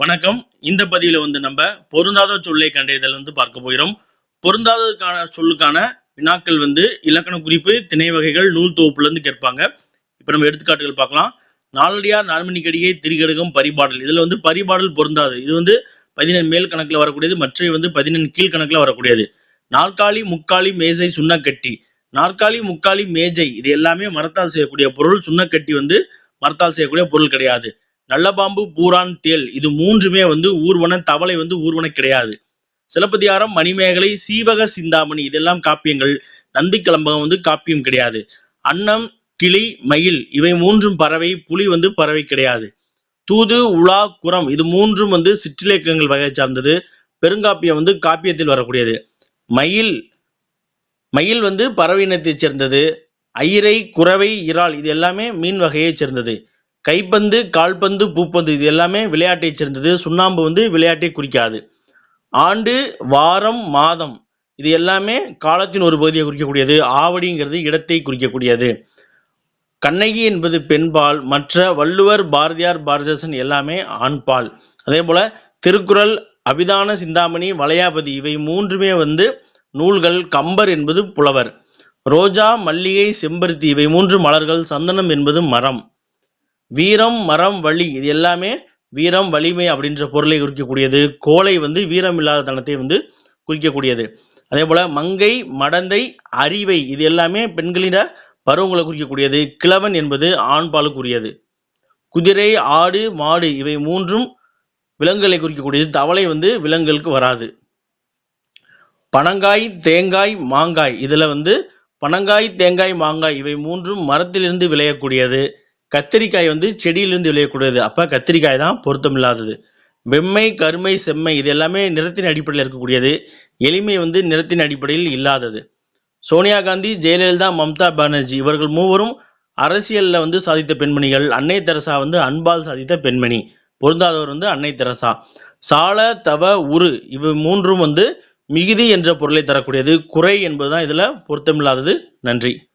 வணக்கம். இந்த பதிவில் வந்து நம்ம பொருந்தாத சொல்லை கண்டறிதல் வந்து பார்க்க போகிறோம். பொருந்தாததுக்கான சொல்லுக்கான வினாக்கள் வந்து இலக்கண குறிப்பு திணை வகைகள் நூல் தொகுப்புலேருந்து கேட்பாங்க. இப்போ நம்ம எடுத்துக்காட்டுகள் பார்க்கலாம். நாலடியார் நான்மணிக்கடிகை திரிகடுகம் பரிபாடல். இதில் வந்து பரிபாடல் பொருந்தாது. இது வந்து பதினெண் மேல் கணக்கில் வரக்கூடியது மற்ற வந்து பதினெண் கீழ் கணக்கில் வரக்கூடியது. நாற்காலி முக்காலி மேஜை சுண்ணக்கட்டி. நாற்காலி முக்காலி மேஜை. இது எல்லாமே மரத்தால் செய்யக்கூடிய பொருள். சுண்ணக்கட்டி வந்து மரத்தால் செய்யக்கூடிய பொருள் கிடையாது. நல்லபாம்பு பூரான் தேல் இது மூன்றுமே வந்து ஊர்வன தவளை வந்து ஊர்வன கிடையாது. சிலப்பதிகாரம் மணிமேகலை சீவக சிந்தாமணி இதெல்லாம் காப்பியங்கள். நந்தி கிளம்பகம் வந்து காப்பியம் கிடையாது. அன்னம் கிளி மயில் இவை மூன்றும் பறவை புலி வந்து பறவை கிடையாது. தூது உலா குரம் இது மூன்றும் வந்து சிற்றிலக்கியங்கள் வகை சார்ந்தது. பெருங்காப்பியம் வந்து காப்பியத்தில் வரக்கூடியது. மயில் மயில் வந்து பறவை இனத்தைச் சேர்ந்தது. ஐரை குறவை இறால் இது எல்லாமே மீன் வகையைச் சேர்ந்தது. கைப்பந்து கால்பந்து பூப்பந்து இது எல்லாமே விளையாட்டை சேர்ந்தது. சுண்ணாம்பு வந்து விளையாட்டை குறிக்காது. ஆண்டு வாரம் மாதம் இது எல்லாமே காலத்தின் ஒரு பகுதியை குறிக்கக்கூடியது. ஆவடிங்கிறது இடத்தை குறிக்கக்கூடியது. கண்ணகி என்பது பெண்பால் மற்ற வள்ளுவர் பாரதியார் பாரதிதாசன் எல்லாமே ஆண்பால். அதே போல திருக்குறள் அபிதான சிந்தாமணி வளையாபதி இவை மூன்றுமே வந்து நூல்கள் கம்பர் என்பது புலவர். ரோஜா மல்லிகை செம்பருத்தி இவை மூன்று மலர்கள் சந்தனம் என்பது மரம். வீரம் மரம் வலி இது எல்லாமே வீரம் வலிமை அப்படின்ற பொருளை குறிக்கக்கூடியது. கோலை வந்து வீரம் இல்லாத தனத்தை வந்து குறிக்கக்கூடியது. அதே போல் மங்கை மடந்தை அறிவை இது எல்லாமே பெண்களிட பருவங்களை குறிக்கக்கூடியது. கிழவன் என்பது ஆண்பாலுக்குரியது. குதிரை ஆடு மாடு இவை மூன்றும் விலங்குகளை குறிக்கக்கூடியது. தவளை வந்து விலங்குகளுக்கு வராது. பனங்காய் தேங்காய் மாங்காய் இதில் வந்து பனங்காய் தேங்காய் மாங்காய் இவை மூன்றும் மரத்திலிருந்து விளையக்கூடியது. கத்திரிக்காய் வந்து செடியிலிருந்து விளையக்கூடியது. அப்போ கத்திரிக்காய் தான் பொருத்தமில்லாதது. வெம்மை கருமை செம்மை இது எல்லாமே நிறத்தின் அடிப்படையில் இருக்கக்கூடியது. எளிமை வந்து நிறத்தின் அடிப்படையில் இல்லாதது. சோனியா காந்தி ஜெயலலிதா மம்தா பானர்ஜி இவர்கள் மூவரும் அரசியலில் வந்து சாதித்த பெண்மணிகள். அன்னை தெரசா வந்து அன்பால் சாதித்த பெண்மணி. பொருந்தாதவர் வந்து அன்னை தெரசா. சால தவ உரு இவை மூன்றும் வந்து மிகுதி என்ற பொருளை தரக்கூடியது. குறை என்பதுதான் இதில் பொருத்தமில்லாதது. நன்றி.